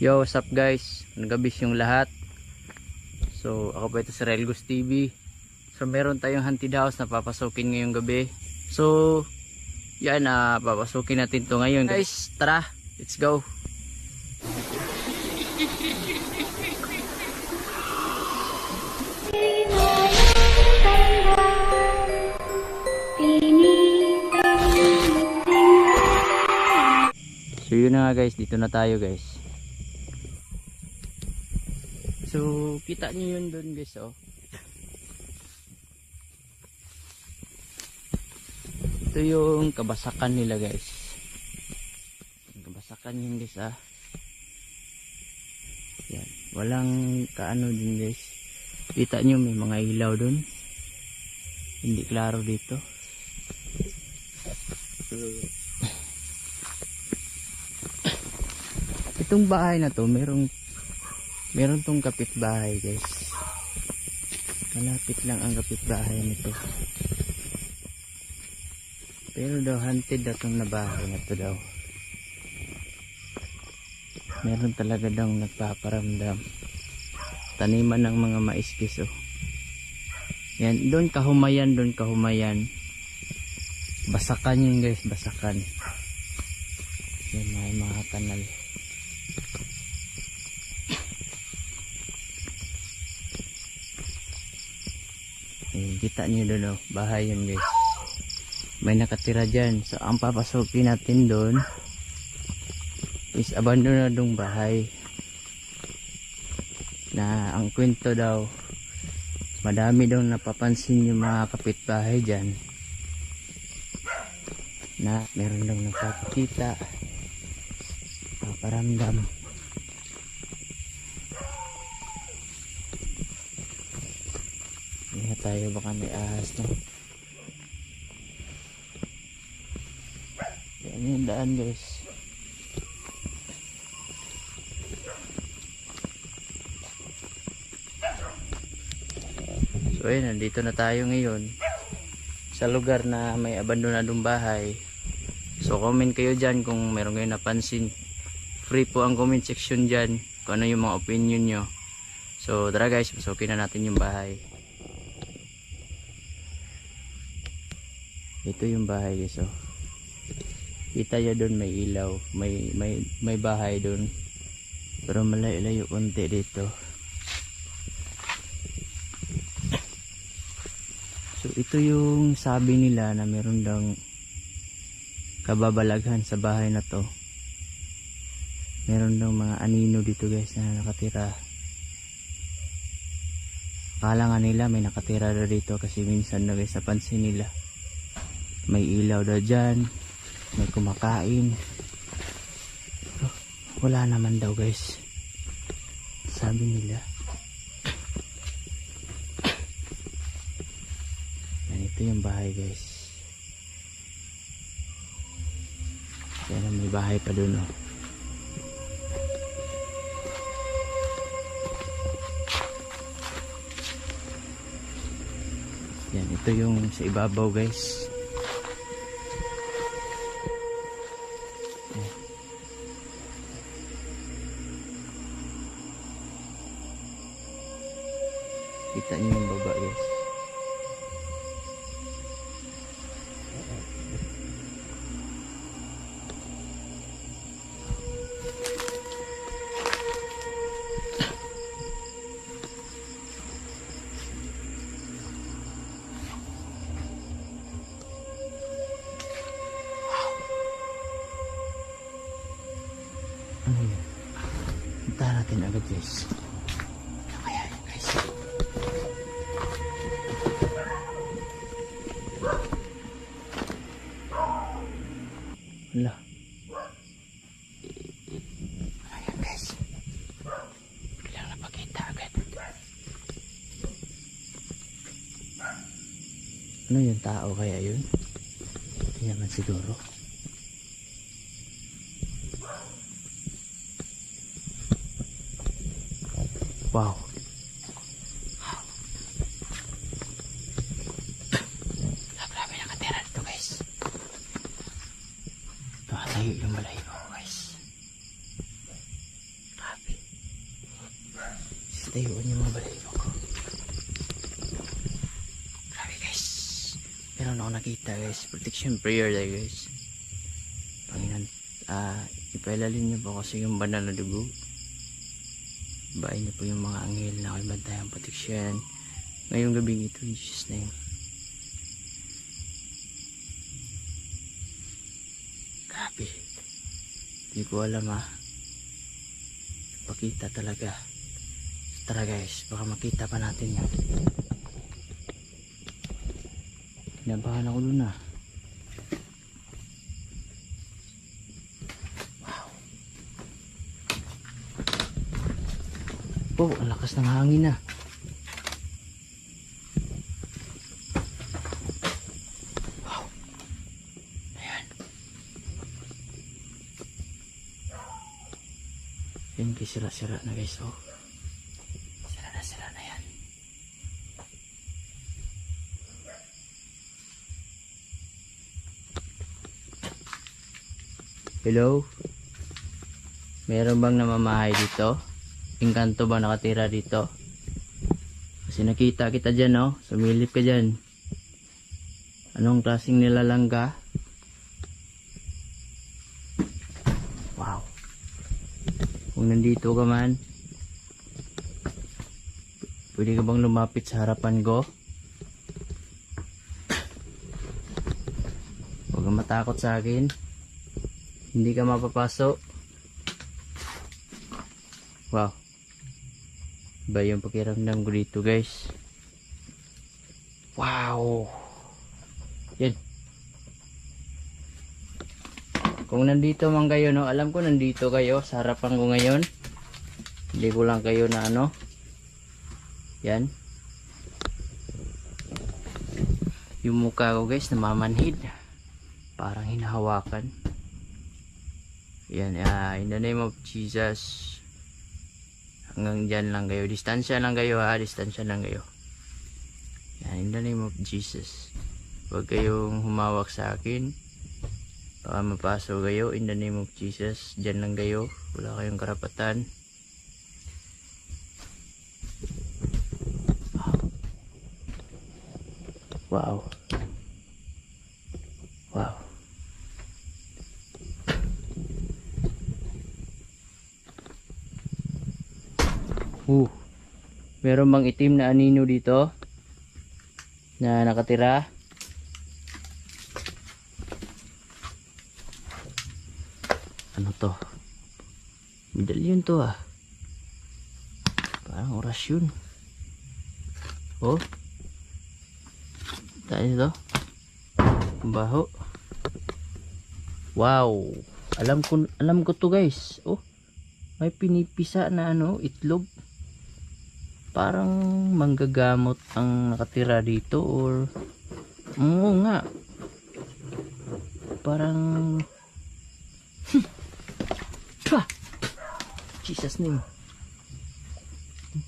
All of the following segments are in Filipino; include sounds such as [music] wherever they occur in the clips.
Yo, what's up guys? Nagabis yung lahat. So, ako po ito si Relgos TV. So, meron tayong haunted house na papasukin ngayong gabi. So, yan na papasukin natin to ngayon. Guys, tara, let's go. So, yun na nga guys, dito na tayo guys. So, kita niyo yun doon guys, oh. Ito yung kabasakan nila guys. Kabasakan yun guys, ah. Yan. Walang kaano din guys. Kita niyo may mga ilaw doon. Hindi klaro dito. Itong bahay na to, merong meron tong kapitbahay guys. Malapit lang ang kapitbahay nito. Pero daw haunted daw tong na bahay na to daw. Meron talaga daw nagpaparamdam. Taniman ng mga mais guys oh. Yan, doon kahumayan, doon kahumayan. Basakan yun guys, basakan. Yan, may mga kanal. Ayun, kita nyo oh, bahay yun guys. May nakatira dyan. So, ang papasukin natin doon is abandonadong bahay. Na ang kwento daw, madami daw napapansin yung mga kapitbahay dyan na meron daw nakakita paparamdam Ingat tayo baka may ahas no? Yan yung daan guys. So ayun nandito na tayo ngayon sa lugar na may abandonadong bahay. So comment kayo dyan kung meron kayo napansin. Free po ang comment section dyan kung ano yung mga opinion nyo. So tara guys. Pasukin na natin yung bahay ito yung bahay guys oh. Kita nyo doon may ilaw may may may bahay doon pero malayo-layo konti dito. So ito yung sabi nila na meron daw kababalaghan sa bahay na to. Meron daw mga anino dito guys na nakatira. Akala nga nila may nakatira daw dito kasi minsan na guys napansin nila may ilaw daw dyan. May kumakain. Wala naman daw guys. Sabi nila. Yan ito yung bahay guys. Yan may bahay pa dun oh. Yan, ito yung sa ibabaw guys. Ano yun? Punta natin agad guys. Kaya yun guys? Wala. Ano yan guys? Biglang napakita. Ano yung tao kaya yun? Hindi naman siguro. Wow. Grabe nakatira dito guys. Malayo yung malayo guys. Grabe. Tayuan yung balahibo ko. Grabe guys. Meron ako nakita guys. Protection prayer tayo guys. Panginoon, ah, ipailalim niyo po kasi yung banal na dugo. Bain niyo po yung mga anghel na ako'y bantayang proteksyon. Ngayong gabi ito in Jesus name. Grabe. Hindi ko alam ah. Pakita talaga. Tara guys, baka makita pa natin yan. Kinabahan ako dun ah. Oh, ang lakas ng hangin ah. Wow. Ayan. Yan guys, sira-sira na guys oh. Sira na sira na yan. Hello? Meron bang namamahay dito? Engkanto ba nakatira dito? Kasi nakita kita dyan, no? Sumilip ka dyan. Anong klaseng nilalangga? Wow. Kung nandito ka man, pwede ka bang lumapit sa harapan ko? Huwag kang matakot sa akin. Hindi ka mapapasok. Wow. Iba yung pakiramdam ko dito guys. Wow. Yan. Kung nandito man kayo, no, alam ko nandito kayo sa harapan ko ngayon. Hindi ko lang kayo na ano. Yan. Yung mukha ko guys, namamanhid. Parang hinahawakan. Yan, ah, in the name of Jesus. Hanggang dyan lang kayo. Distansya lang kayo ha. Distansya lang kayo. Yan, in the name of Jesus. Huwag kayong humawak sa akin. Baka mapasok kayo. In the name of Jesus. Dyan lang kayo. Wala kayong karapatan. Wow. Wow. Uh. Meron bang itim na anino dito? Na nakatira? Ano to? Medalyon to ah. Parang orasyon. Oh. Tayo to. Ang Baho. Wow. Alam ko alam ko to guys. Oh. May pinipisa na ano, itlog parang manggagamot ang nakatira dito or oo nga. Parang! [laughs] Jesus name.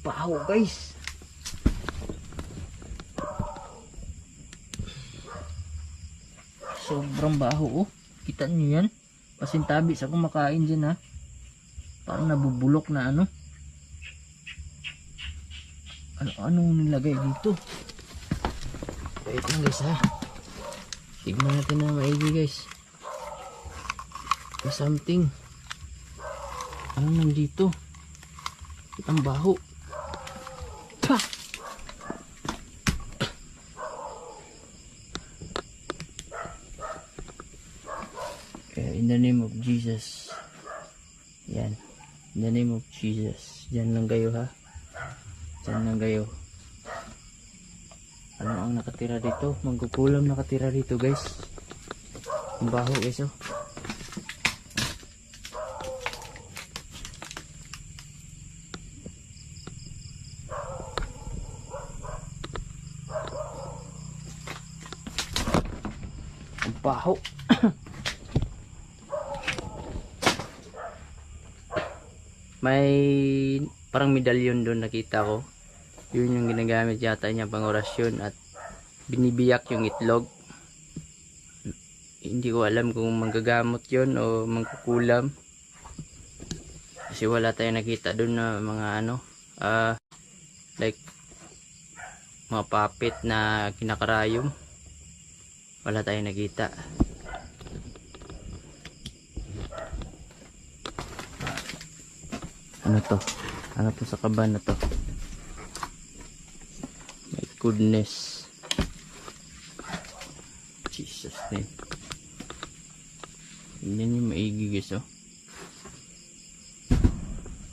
Baho guys. Sobrang baho oh. Kita niyo yan? Pasintabi sa kumakain dyan ha? Parang nabubulok na ano ano anong nilagay dito? Wait lang guys ha? Tignan natin na maigi guys. May something. Ano nandito? Ang baho pa in the name of Jesus. Yan. In the name of Jesus. Dyan lang kayo ha Diyan lang kayo. Ano ang nakatira dito? Mangkukulam nakatira dito guys. Ang baho guys oh. Baho. [coughs] May parang medalyon doon nakita ko. Yun yung ginagamit yata niya pang orasyon at binibiyak yung itlog. Hindi ko alam kung manggagamot yun o mangkukulam. Kasi wala tayong nakita doon na mga ano, ah like mga papit na kinakarayom. Wala tayong nakita. Ano to? Ano to sa kaban na to? My goodness. Jesus name. Tingnan yung maigi guys oh.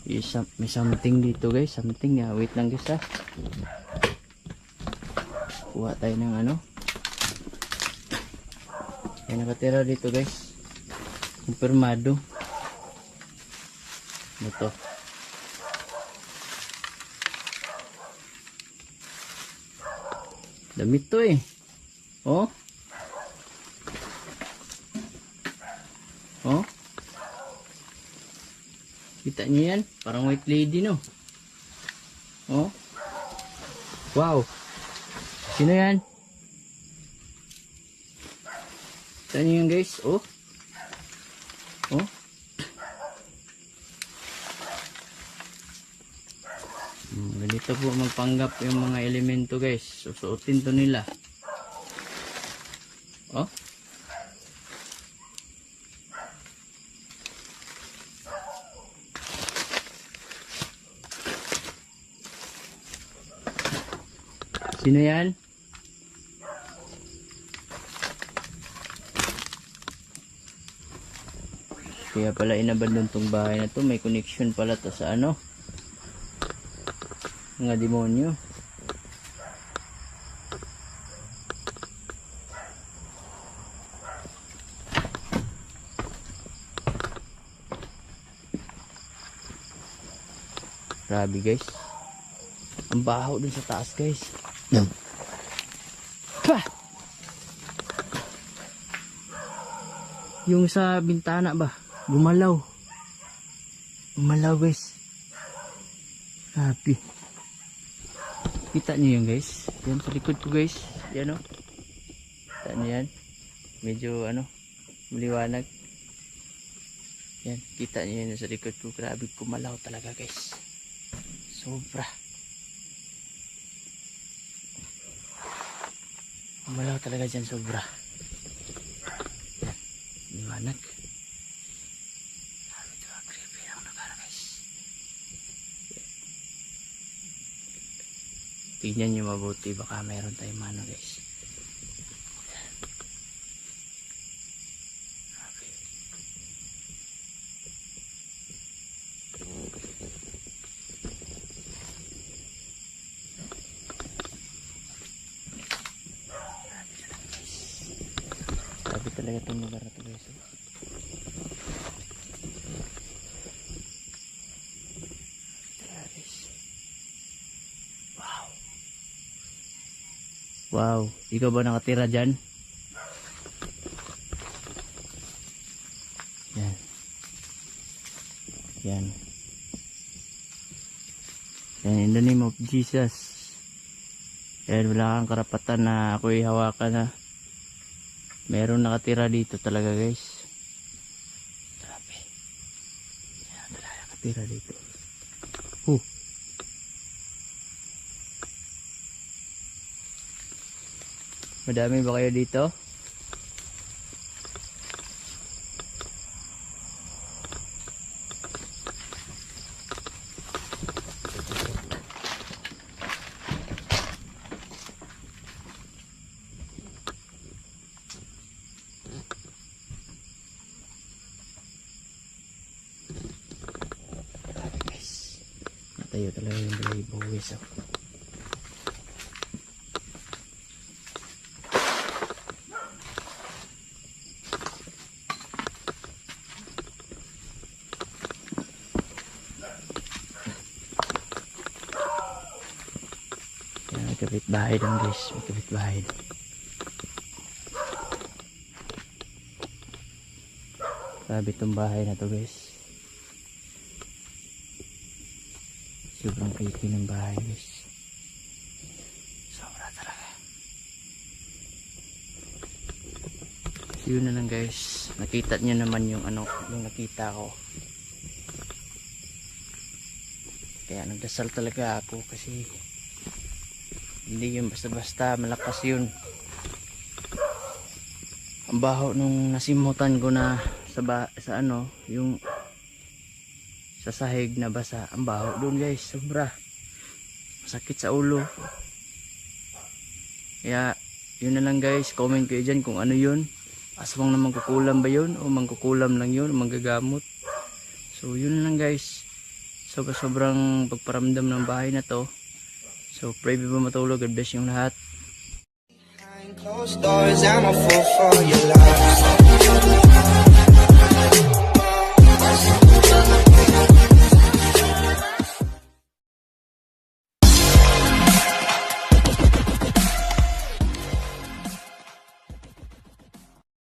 May, some- may something dito guys. Something ah. Wait lang guys ah. Kuha tayo ng ano. May nakatira dito guys. Kumpirmado. Ano Damit to eh. Oh. Oh. Kita niyo yan? Parang white lady no. Oh. Wow. Sino yan? Niyo yan guys? Oh. Ganito po magpanggap yung mga elemento guys. Susuotin to nila. Oh. Sino yan? Kaya pala inabandon tong bahay na to. May connection pala to sa ano. Mga demonyo. Grabe guys. Ang baho dun sa taas guys. Pa! Yung sa bintana ba? Gumalaw. Gumalaw guys. Grabe. Kita niyo yan guys. Yan sa likod ko guys. Yan o. Kita niyo yan. Medyo ano. Maliwanag. Yan. Kita niyo yan sa likod ko. Grabe gumalaw talaga guys. Sobra. Gumalaw talaga dyan sobra. Yan. Liwanag. Grabe ito. Creepy ang lugar guys. Tingnan nyo mabuti. Baka mayroon tayong mano guys. Grabe. Grabe talaga itong lugar na to guys. oh. Grabe, guys. Wow. Wow. Ikaw ba nakatira dyan? Yan. Yan. Yan, in the name of Jesus. Yan, wala kang karapatan na ako'y hawakan na Meron nakatira dito talaga guys. Grabe. Yan talaga nakatira dito. Huh. Madami ba kayo dito? Grabe guys. Natayo talaga yung balay buwis oh. Yan, may kapitbahay doon guys. May kapitbahay. Grabe itong bahay na to guys. Sobrang creepy ng bahay guys. Sobra talaga. So yun na lang guys. Nakita niyo naman yung ano, yung nakita ko. Kaya nagdasal talaga ako kasi Hindi yun basta-basta, malakas yun. Ang baho nung nasimutan ko na sa, ba, sa ano, yung sa sahig na basa. Ang baho doon guys, sobra. Masakit sa ulo. Kaya, yun na lang guys, comment kayo dyan kung ano yun. Aswang na mangkukulam ba yun? O mangkukulam lang yun? O manggagamot? So, yun na lang guys. Sobra sobrang pagparamdam ng bahay na to. So, pray ba matulog. God bless yung lahat. Closed doors, I'm a fool for your love.